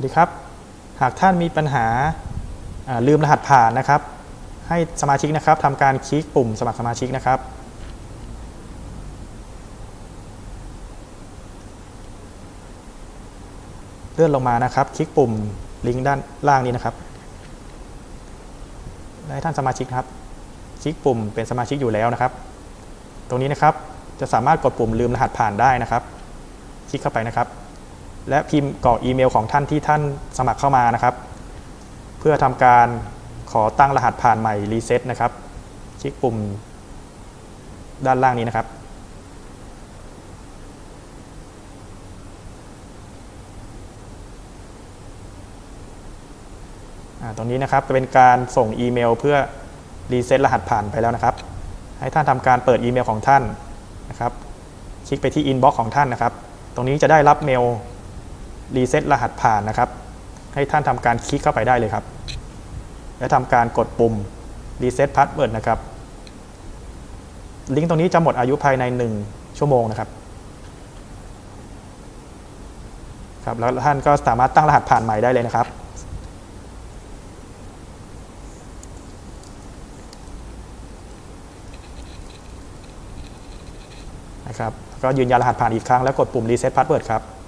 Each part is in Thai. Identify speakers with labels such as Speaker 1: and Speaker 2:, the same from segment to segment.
Speaker 1: วัสดีครับ หากท่านมีปัญหาลืมรหัสผ่านนะครับ ให้สมาชิกนะครับทำการคลิกปุ่มสมัครสมาชิกนะครับ เลื่อนลงมานะครับ คลิกปุ่มลิงก์ด้านล่างนี้นะครับและให้ท่านสมาชิกครับ คลิกปุ่มเป็นสมาชิกอยู่แล้วนะครับ ตรงนี้นะครับจะสามารถกดปุ่มลืมรหัสผ่านได้นะครับ คลิกเข้าไปนะครับ และพิมพ์กรอกอีเมลของท่านที่ท่านสมัครเข้ามานะครับ เพื่อทำการขอตั้งรหัสผ่านใหม่รีเซ็ตนะครับ คลิกปุ่มด้านล่างนี้นะครับ ตรงนี้นะครับจะเป็นการส่งอีเมลเพื่อรีเซ็ตรหัสผ่านไปแล้วนะครับ ให้ท่านทำการเปิดอีเมลของท่านนะครับ คลิกไปที่อินบ็อกซ์ของท่านนะครับ ตรงนี้จะได้รับเมล รีเซ็ตรหัสผ่านนะครับ ให้ท่านทำการคลิกเข้าไปได้เลยครับ และทำการกดปุ่มรีเซ็ตพาสเวิร์ดนะครับ ลิงก์ตรงนี้จะหมดอายุภายใน 1 ชั่วโมงนะครับครับแล้วท่านก็สามารถตั้งรหัสผ่านใหม่ได้เลยนะครับนะครับก็ยืนยันรหัสผ่านอีกครั้งแล้วกดปุ่ม reset password ครับนะครับ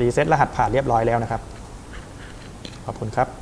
Speaker 1: รีเซ็ตรหัสผ่านเรียบร้อยแล้วนะครับ ขอบคุณครับ